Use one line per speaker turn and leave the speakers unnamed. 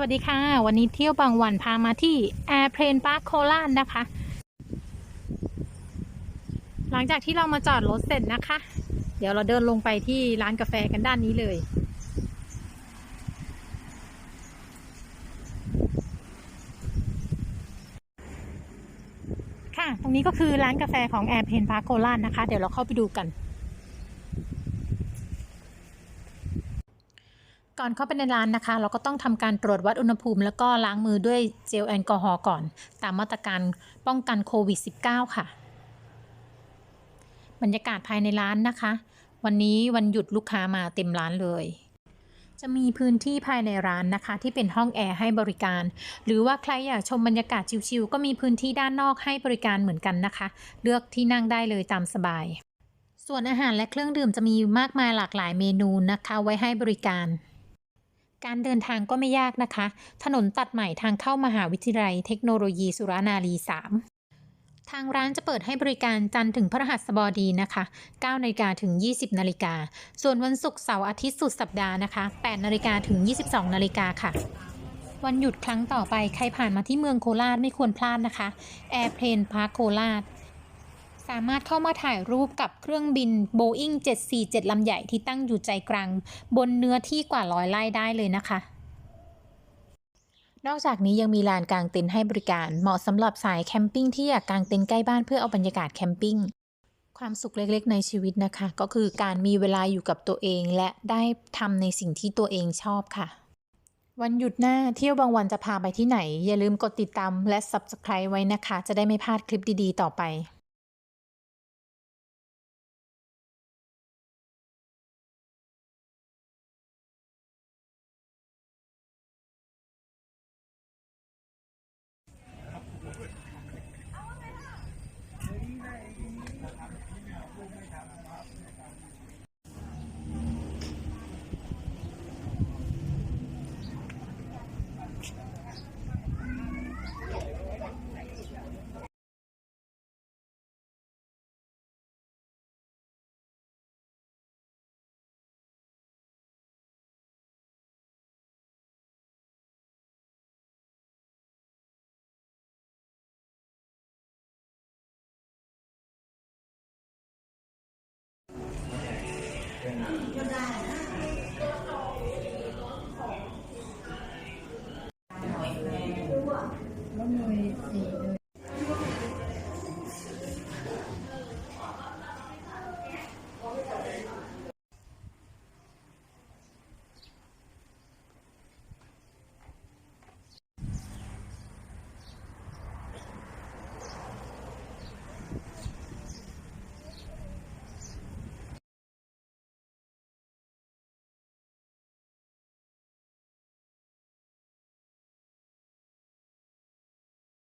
วัสดีค่ะ วันนี้เที่ยวบางวันพามาที่ Airplane Park โคราชนะคะ หลังจากที่เรามาจอดรถเสร็จนะคะ เดี๋ยวเราเดินลงไปที่ร้านกาแฟกันด้านนี้เลย ค่ะ ตรงนี้ก็คือร้านกาแฟของ Airplane Park โคราชนะคะ เดี๋ยวเราเข้าไปดูกัน ก่อนเข้าไปในร้านนะคะ เราก็ต้องทำการตรวจวัดอุณหภูมิ แล้วก็ล้างมือด้วยเจลแอลกอฮอล์ก่อน ตามมาตรการป้องกันโควิด -19 ค่ะ บรรยากาศภายในร้านนะคะ วันนี้วันหยุดลูกค้ามาเต็มร้านเลย จะมีพื้นที่ภายในร้านนะคะ ที่เป็นห้องแอร์ให้บริการ หรือว่าใครอยากชมบรรยากาศชิลๆก็มีพื้นที่ด้านนอกให้บริการเหมือนกันนะคะ เลือกที่นั่งได้เลยตามสบาย ส่วนอาหารและเครื่องดื่มจะมีมากมายหลากหลายเมนูนะคะ ไว้ให้บริการ การเดินทางก็ไม่ยากนะคะ ถนนตัดใหม่ทางเข้ามหาวิทยาลัยเทคโนโลยีสุรานารี 3 ทางร้านจะเปิดให้บริการจันทร์ถึงพฤหัสบดีนะคะ9นาฬิกาถึง 20นาฬิกา ส่วนวันศุกร์เสาร์อาทิตย์สุดสัปดาห์นะคะ8นาฬิกาถึง 22นาฬิกาค่ะ วันหยุดครั้งต่อไปใครผ่านมาที่เมืองโคราชไม่ควรพลาดนะคะ Airplane Park โคราช สามารถเข้ามาถ่ายรูปกับเครื่องบิน Boeing 747 ลำใหญ่ที่ตั้งอยู่ใจกลาง บนเนื้อที่กว่าร้อยไร่ได้เลยนะคะ นอกจากนี้ยังมีลานกางเต็นท์ให้บริการ เหมาะสำหรับสายแคมปิ้งที่อยากกางเต็นท์ใกล้บ้านเพื่อเอาบรรยากาศแคมปิ้งความสุขเล็กๆ ในชีวิตนะคะ ก็คือการมีเวลาอยู่กับตัวเองและได้ทำในสิ่งที่ตัวเองชอบค่ะ วันหยุดหน้าเที่ยวบางวันจะพาไปที่ไหน อย่าลืมกดติดตามและ Subscribe ไว้นะคะ จะได้ไม่พลาดคลิปดีๆ ต่อไป แล้วหน่วยสี่เลย